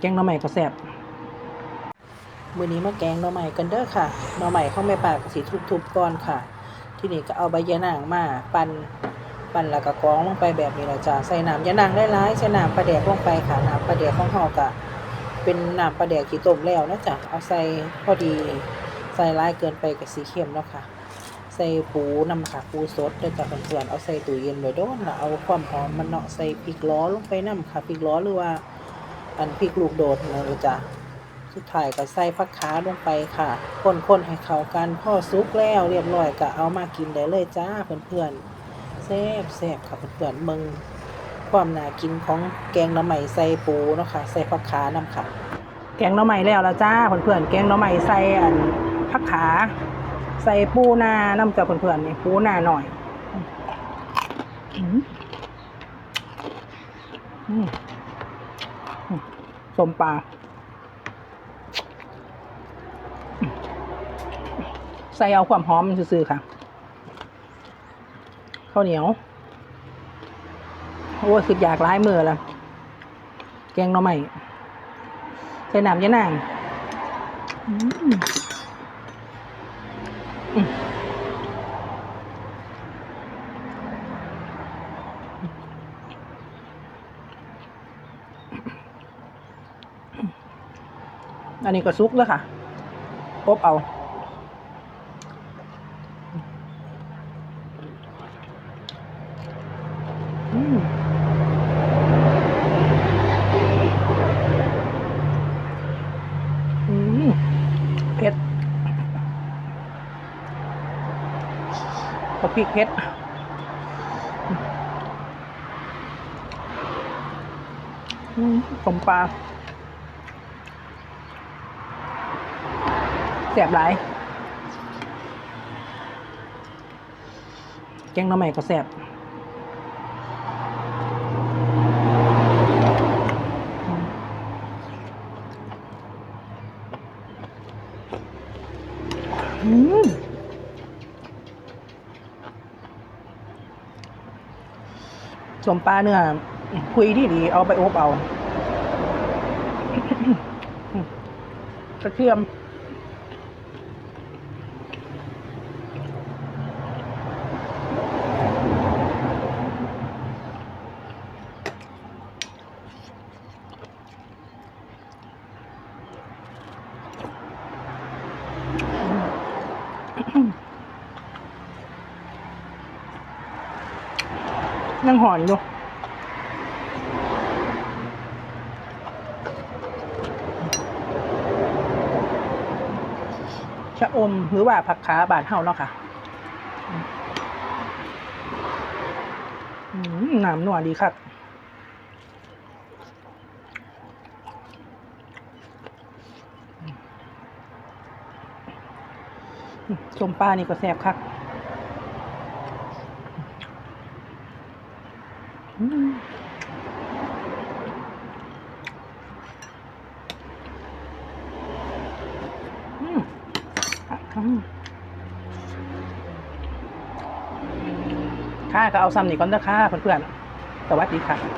แกงหน่อใหม่ก็แซ่บมื้อนี้มาแกงหน่อใหม่กันเด้อค่ะหน่อใหม่ของแม่ปากสิทุบๆก่อนค่ะ ทีนี้ก็เอาใบยะนางมาปั่นปั่นแล้วก็กรองลงไปแบบนี้ละจ้ะใส่น้ำยะนางหลายใส่น้ำปลาแดกลงไปค่ะน้ำปลาแดกของเฮาก็เป็นน้ำปลาแดกที่ต้มแล้วนะจ๊ะเอาใส่พอดีใส่หลายเกินไปก็สิเค็มเนาะค่ะใส่ปูน้ำค่ะปูสดเด้อจ้ะเพื่อนๆเอาใส่ตู้เย็นไว้โดนแล้วเอาความหอมมันเนาะใส่พริกล้อลงไปน้ำค่ะพริกล้อหรือว่า อันพริกลูกโดดนั่นเลยจ้ะสุดท้ายก็ใส่ผักขาลงไปค่ะคนๆให้เข้ากันพอสุกแล้วเรียบร้อยก็เอามากินได้เลยจ้าเพื่อนๆแซ่บแซ่บค่ะเพื่อนๆมืองความน่ากินของแกงหน่อไม้ใส่ปูเนาะค่ะใส่ผักขานํค่ะ แกงหน่อไม้แล้วละจ้าเพื่อนๆแกงหน่อไม้ใส่อันผักขา ใส่ปูนาน้ำจ้าเพื่อนๆนี่ปูนาหน่อยอืมอืม สมปลา ใส่เอาความหอมซื่อๆค่ะ ข้าวเหนียว โอ้ยคืออยากร้ายมือละแกงหน่อไม้ใส่น้ำยะนางอืม อันนี้ก็ซุกแล้วค่ะอบเอา อืมอืมเผ็ดกะพริกเผ็ดอืมสมปลา แสบหลายแกงหน่อไม้ก็แสบอืมสมปลาเนื้อคุยที่ดีเอาไปอบเอากระเทียม นั่งหอนอยู่ชะอมหรือว่าผักขาบาดเฮาเนาะค่ะอืมน้ำนัวดีครั บชมปลานี่ก็แซ่บคักอืมอืมอืมค่ะก็เอาซ้ำนี่ก่อนเด้อค่ะเพื่อนๆสวัสดีค่ะ